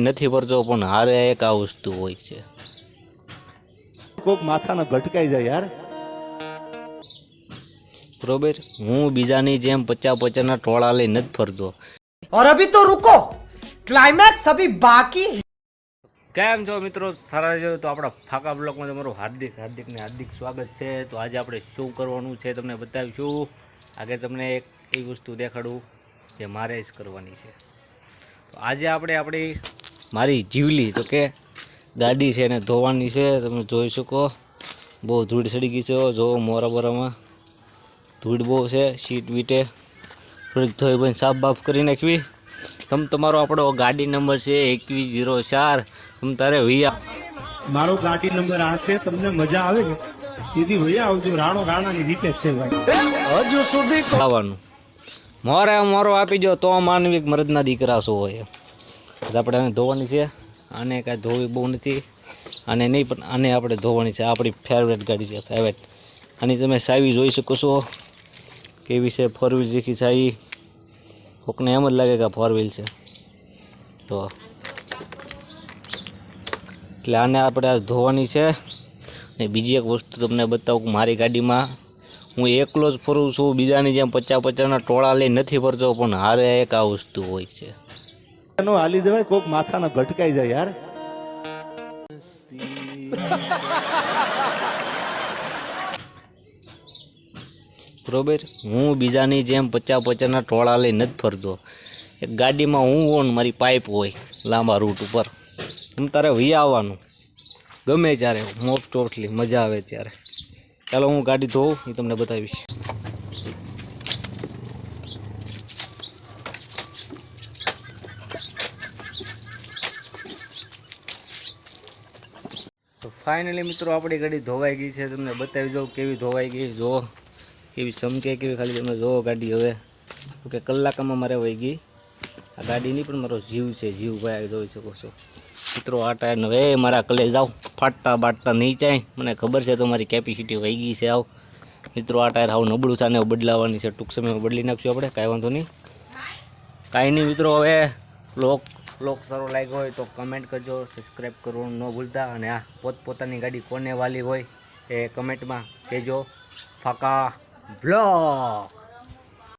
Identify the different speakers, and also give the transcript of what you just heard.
Speaker 1: નથી પડતો પણ હારે એક આ વસ્તુ હોય છે.
Speaker 2: કોક માથાનો ભટકાઈ જાય યાર.
Speaker 1: બરોબર? હું બીજાની જેમ પચા પચાના ટોળા લઈ નથી ફરતો.
Speaker 3: ઓર અભી તો રૂકો. ક્લાઇમેક્સ અભી બાકી
Speaker 1: કેમ છો મિત્રો? સારા જો તો આપણા ફાકા બ્લોકમાં તમારું હાર્દિક હાર્દિક ને હાર્દિક સ્વાગત છે. તો આજે આપણે શું કરવાનું છે તમને બતાવીશું. આગળ તમને એક એવી વસ્તુ દેખાડું જે મારે જ કરવાની છે. આજે આપણે આપણી મારી જીવલી તો કે ગાડી છે એને ધોવાની છે તમે જોઈ શકો. બહુ ધૂળ સડી ગઈ છે જો મોરા બોરામાં ધૂળ બહુ છે સીટ બીટે. થોડીક ધોઈ ભાઈ સાફ બાફ કરી નાખવી. તમ તમારો આપણો ગાડી નંબર છે એકવીસ જીરો ચાર. તમ તારે વૈયા
Speaker 2: મારો ગાડી નંબર આ છે તમને મજા આવે ને સીધી આવજો રાણો રાણાની રીતે છે ભાઈ.
Speaker 1: આવવાનું મોરે મોરો આપી દો તો માનવી મરદના દીકરા શું હોય આપણે આને ધોવાની છે. આને કાંઈ ધોવી બહુ નથી. આને નહીં, પણ આને આપણે ધોવાની છે. આપણી ફેવરેટ ગાડી છે ફેવરેટ આની તમે સાવી જોઈ શકો છો. કેવી છે ફોર વ્હીલ જેખી સાવી કોકને એમ જ લાગે કે ફોર વ્હીલ છે. તો એટલે આને આપણે આ ધોવાની છે. ને બીજી એક વસ્તુ તમને બતાવું મારી ગાડીમાં હું એકલો જ ફરું છું. બીજાની જેમ પચાસ પચાસના ટોળા લઈ નથી ફરતો, પણ હારે એક આ વસ્તુ હોય છે.
Speaker 2: એનો હાલી જવાય કોક માથાના ભટકાઈ જાય યાર.
Speaker 1: બરોબર? હું બીજાની જેમ પચાસ પચાસના ટોળા લઈ નથી ફરતો. એક ગાડીમાં હું હોઉં મારી પાઇપ હોય, લાંબા રૂટ ઉપર. એમ તારે વી આવવાનું. ગમે ત્યારે મોસ્ટ ઓફલી મજા આવે ત્યારે. ચાલો હું ગાડી ધોઉં, એ તમને બતાવીશ. તો ફાઇનલી મિત્રો આપણી ગાડી ધોવાઈ ગઈ છે. તમને બતાવી જાઉં કેવી ધોવાઈ ગઈ જો કેવી ચમકે, કેવી ખાલી તમે જોવો ગાડી હવે. કે કલાકમાં મારે વહી ગઈ. આ ગાડીની પણ મારો જીવ છે, જીવ ભાઈ જોઈ શકો છો. મિત્રો, આ ટાયર હવે મારા કલે જાઓ ફાટતા બાટતા નહીં જાય. મને ખબર છે તો મારી કેપેસિટી વહી ગઈ છે આવ. મિત્રો, આ ટાયર આવું નબળું છે બદલાવાની છે. ટૂંક સમયમાં બદલી નાખશું આપણે, કાંઈ વાંધો નહીં. કાંઈ નહીં મિત્રો, હવે લોક લોક સારો લાગ્યો હોય તો કમેન્ટ કરજો સબસ્ક્રાઈબ કરવાનું ન ભૂલતા અને આ પોતપોતાની ગાડી કોને વાલી હોય એ કમેન્ટમાં કહેજો. ફાકા બ્લોગ